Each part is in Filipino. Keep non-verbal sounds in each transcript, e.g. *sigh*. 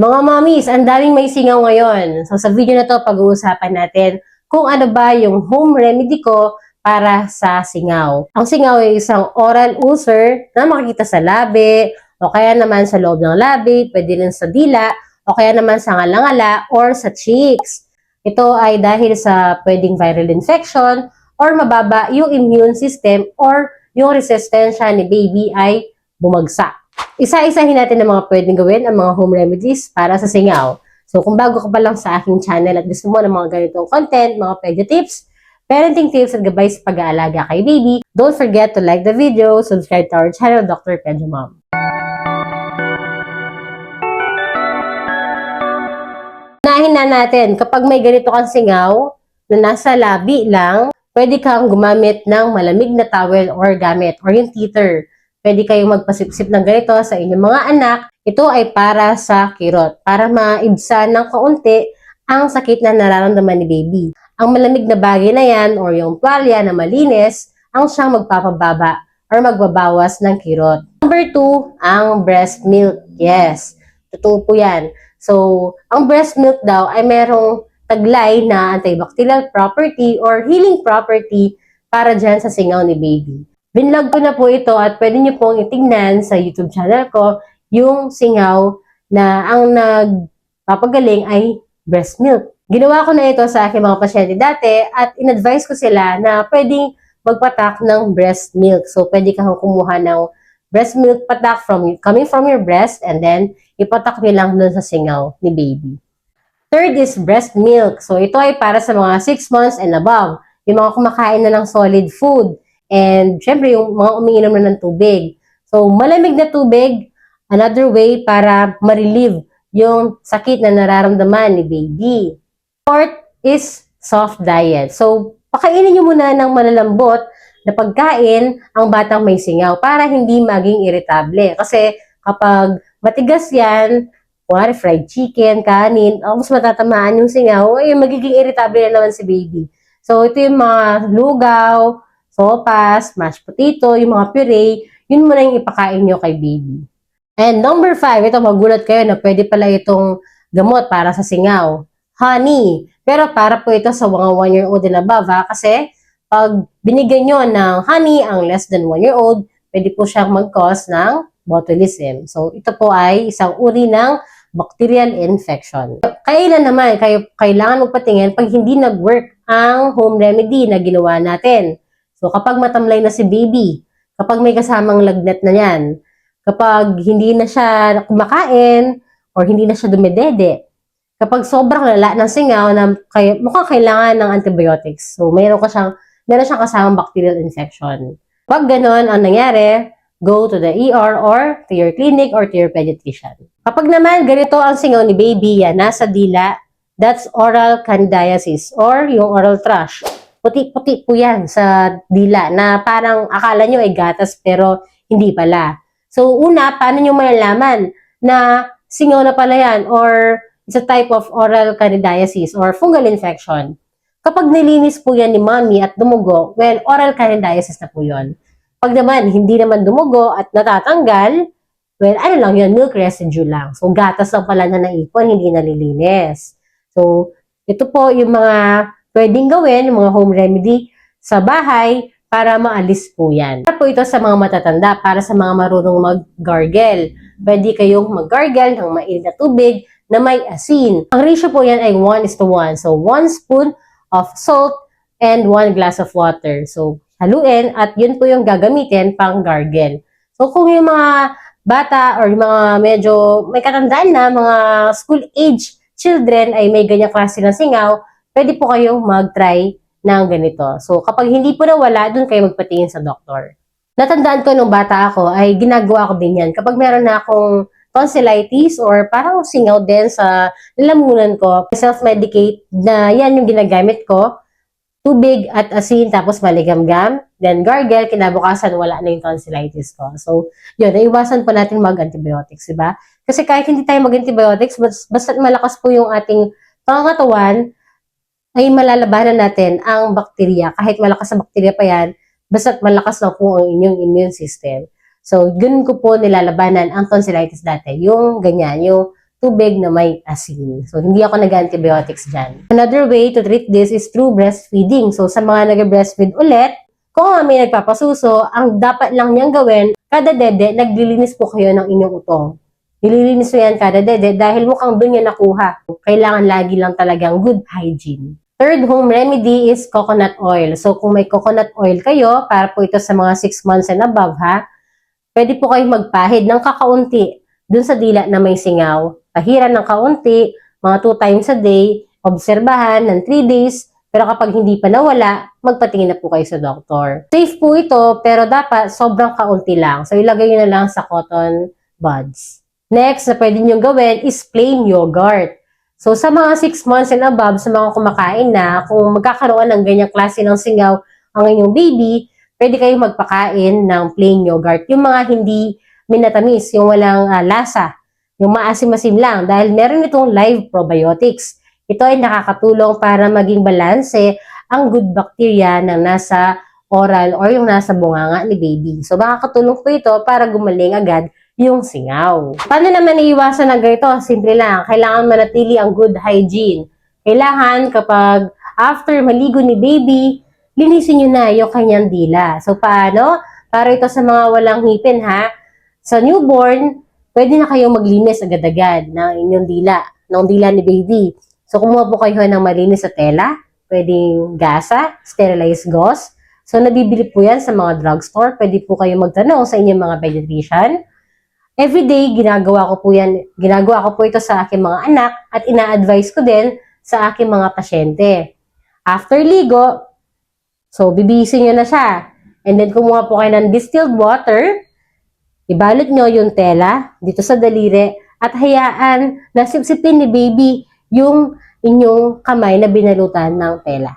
Mga mommies, ang daming may singaw ngayon. So sa video na to, pag-uusapan natin kung ano ba yung home remedy ko para sa singaw. Ang singaw ay isang oral ulcer na makikita sa labi, o kaya naman sa loob ng labi, pwede rin sa dila, o kaya naman sa ngalangala or sa cheeks. Ito ay dahil sa pwedeng viral infection or mababa yung immune system or yung resistensya ni baby ay bumagsak. Isa-isahin natin ang mga pwedeng gawin, ang mga home remedies para sa singaw. So kung bago ka pa lang sa aking channel at gusto mo ng mga ganitong content, mga pedyo tips, parenting tips at gabay sa pag-aalaga kay baby, don't forget to like the video, subscribe to our channel, Dr. Pedro Mom. Unahin na natin, kapag may ganito kang singaw na nasa labi lang, pwede kang gumamit ng malamig na towel or gamit or yung teeter. Pwede kayong magpasipsip ng ganito sa inyong mga anak. Ito ay para sa kirot, para maibsan ng kaunti ang sakit na nararamdaman ni baby. Ang malamig na bagay na yan or yung tuwalya na malinis, ang siyang magpapababa or magbabawas ng kirot. Number two, ang breast milk. Yes, totoo po yan. So, ang breast milk daw ay merong taglay na antibacterial property or healing property para dyan sa singaw ni baby. Binlog ko na po ito at pwede niyo pong itingnan sa YouTube channel ko yung singaw na ang nagpapagaling ay breast milk. Ginawa ko na ito sa aking mga pasyente dati at in-advise ko sila na pwedeng magpatak ng breast milk. So, pwede kang kumuha ng breast milk patak from coming from your breast and then ipatak nyo lang dun sa singaw ni baby. Third is breast milk. So, ito ay para sa mga 6 months and above. Yung mga kumakain na ng solid food. And, syempre, yung mga umiinom na ng tubig. So, malamig na tubig, another way para ma-relieve yung sakit na nararamdaman ni baby. Fourth is soft diet. So, pakainin nyo muna ng malalambot na pagkain ang batang may singaw para hindi maging irritable. Kasi kapag matigas yan, kunwari fried chicken, kanin, oh, mas matatamaan yung singaw, ay magiging irritable na naman si baby. So, ito yung mga lugaw, sopas, mashed potato, yung mga puree, yun muna yung ipakain nyo kay baby. And number five, ito magulat kayo na pwede pala itong gamot para sa singaw. Honey. Pero para po ito sa mga one year old and above ha, kasi pag binigyan nyo ng honey ang less than one year old, pwede po siyang mag-cause ng botulism. So, ito po ay isang uri ng bacterial infection. Kailan naman kayo kailangan magpatingin pag hindi nag-work ang home remedy na ginawa natin? So, kapag matamlay na si baby, kapag may kasamang lagnat na yan, kapag hindi na siya kumakain or hindi na siya dumedede, kapag sobrang lala ng singaw na kay, mukhang kailangan ng antibiotics. So, mayroon ka siyang, meron siyang kasamang bacterial infection. Pag ganon ang nangyari, go to the ER or to your clinic or to your pediatrician. Kapag naman ganito ang singaw ni baby, yan, nasa dila, that's oral candidiasis or yung oral thrush. Puti-puti po yan sa dila na parang akala nyo ay gatas pero hindi pala. So una, paano nyo malalaman na singaw na pala yan or it's a type of oral candidiasis or fungal infection? Kapag nilinis po yan ni mommy at dumugo, well, oral candidiasis na po yon. Pag naman, hindi naman dumugo at natatanggal, well, ano lang yun, milk residue lang. So, gatas lang pala na naipon, hindi nalilinis. So, ito po yung mga pwedeng gawin, mga home remedy sa bahay para maalis po yan. Para po ito sa mga matatanda, para sa mga marunong mag-gargle. Pwede kayong mag-gargle ng mainit na tubig na may asin. Ang ratio po yan ay 1 is to 1. So, 1 spoon of salt and 1 glass of water. So, haluin at yun po yung gagamitin pang gargle. So, kung yung mga bata or yung mga medyo may katandaan na, mga school age children ay may ganyang klase ng singaw, pwede po kayong mag-try ng ganito. So, kapag hindi po nawala, dun kayo magpatingin sa doktor. Natandaan ko nung bata ako, ay ginagawa ko din yan. Kapag meron na akong tonsillitis or parang singaw din sa lalamunan ko, self-medicate na yan yung ginagamit ko. Tubig at asin, tapos maligamgam. Then gargle, kinabukasan wala na yung tonsillitis ko. So, yun, naiwasan po natin mag-antibiotics, di ba? Kasi kahit hindi tayo mag-antibiotics, basta malakas po yung ating pangangatawan, ay malalabanan natin ang bakterya. Kahit malakas na bakterya pa yan, basta't malakas na po ang inyong immune system. So, ganun ko po nilalabanan ang tonsillitis dati. Yung ganyan, yung tubig na may asin. So, hindi ako nag-antibiotics dyan. Another way to treat this is through breastfeeding. So, sa mga nag-breastfeed ulit, kung may nagpapasuso, ang dapat lang niyang gawin, kada dede, naglilinis po kayo ng inyong utong. Nililinis mo yan kada dede dahil mukhang doon yan nakuha. Kailangan lagi lang talagang good hygiene. Third home remedy is coconut oil. So, kung may coconut oil kayo, para po ito sa mga 6 months and above ha, pwede po kayong magpahid ng kakaunti dun sa dila na may singaw. Pahiran ng kaunti, mga 2 times a day, obserbahan ng 3 days, pero kapag hindi pa nawala, magpatingin na po kayo sa doktor. Safe po ito, pero dapat sobrang kaunti lang. So, ilagay nyo na lang sa cotton buds. Next na pwede nyo gawin is plain yogurt. So, sa mga 6 months and above, sa mga kumakain na, kung magkakaroon ng ganyang klase ng singaw ang inyong baby, pwede kayong magpakain ng plain yogurt. Yung mga hindi minatamis, yung walang ah, lasa, yung maasim-asim lang, dahil meron itong live probiotics. Ito ay nakakatulong para maging balanse ang good bacteria na nasa oral or yung nasa bunganga ni baby. So, makakatulong po ito para gumaling agad yung singaw. Paano naman iiwasan ng ganito? Simple lang. Kailangan manatili ang good hygiene. Kailangan kapag after maligo ni baby, linisin nyo na yung kanyang dila. So, paano? Para ito sa mga walang ngipin, ha? Sa newborn, pwede na kayong maglinis agad-agad ng inyong dila, ng dila ni baby. So, kumuha po kayo ng malinis sa tela, pwedeng gasa, sterilized gauze. So, nabibili po yan sa mga drugstore. Pwede po kayo magtanong sa inyong mga pediatrician. Everyday, ginagawa ko po yan. Ginagawa ko po ito sa aking mga anak at ina-advise ko din sa aking mga pasyente. After ligo, so bibihisin nyo na siya. And then kumuha po kayo ng distilled water, ibalot nyo yung tela dito sa daliri at hayaan na sipsipin ni baby yung inyong kamay na binalutan ng tela.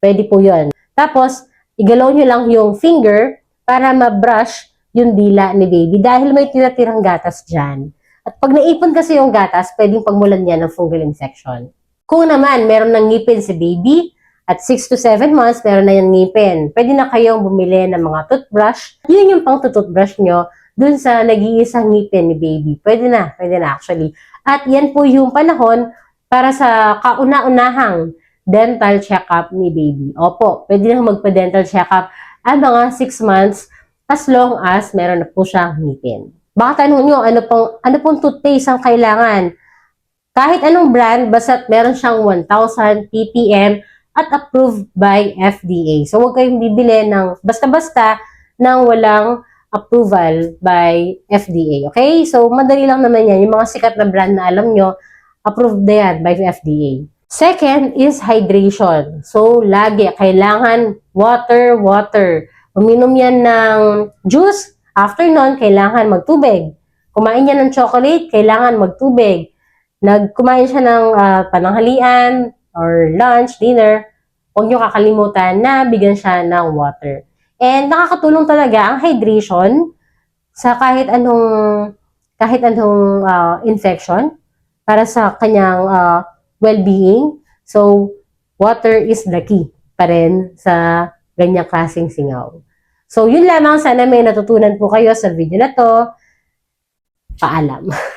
Pwede po yun. Tapos, igalaw nyo lang yung finger para ma-brush yung dila ni baby dahil may tira-tirang gatas dyan. At pag naipon kasi yung gatas, pwedeng pagmulan niya ng fungal infection. Kung naman meron ng ngipin si baby, at 6 to 7 months, meron na yung ngipin. Pwede na kayong bumili ng mga toothbrush. Yun yung pang toothbrush nyo dun sa nag-iisang ngipin ni baby. Pwede na, pwede na actually. At yan po yung panahon para sa kauna-unahang dental check-up ni baby. Opo, pwede na magpa-dental check-up at mga 6 months as long as meron na po siyang ngipin. Baka tanong nyo, ano pong, ano pong toothpaste ang kailangan? Kahit anong brand, basta meron siyang 1,000 ppm at approved by FDA. So, huwag kayong bibili ng basta-basta nang walang approval by FDA. Okay? So, madali lang naman yan. Yung mga sikat na brand na alam nyo, approved na yan by FDA. Second is hydration. So, lagi, kailangan water, water. Uminom yan ng juice. After nun, kailangan magtubig. Kumain yan ng chocolate, kailangan magtubig. Nagkumain siya ng ah, pananghalian or lunch, dinner, huwag niyo kakalimutan na bigyan siya ng water. And nakakatulong talaga ang hydration sa kahit anong kahit anong ah, infection para sa kanyang ah, well-being. So, water is the key pa rin sa ganyang klaseng singaw. So, yun lamang. Sana may natutunan po kayo sa video na to. Paalam. *laughs*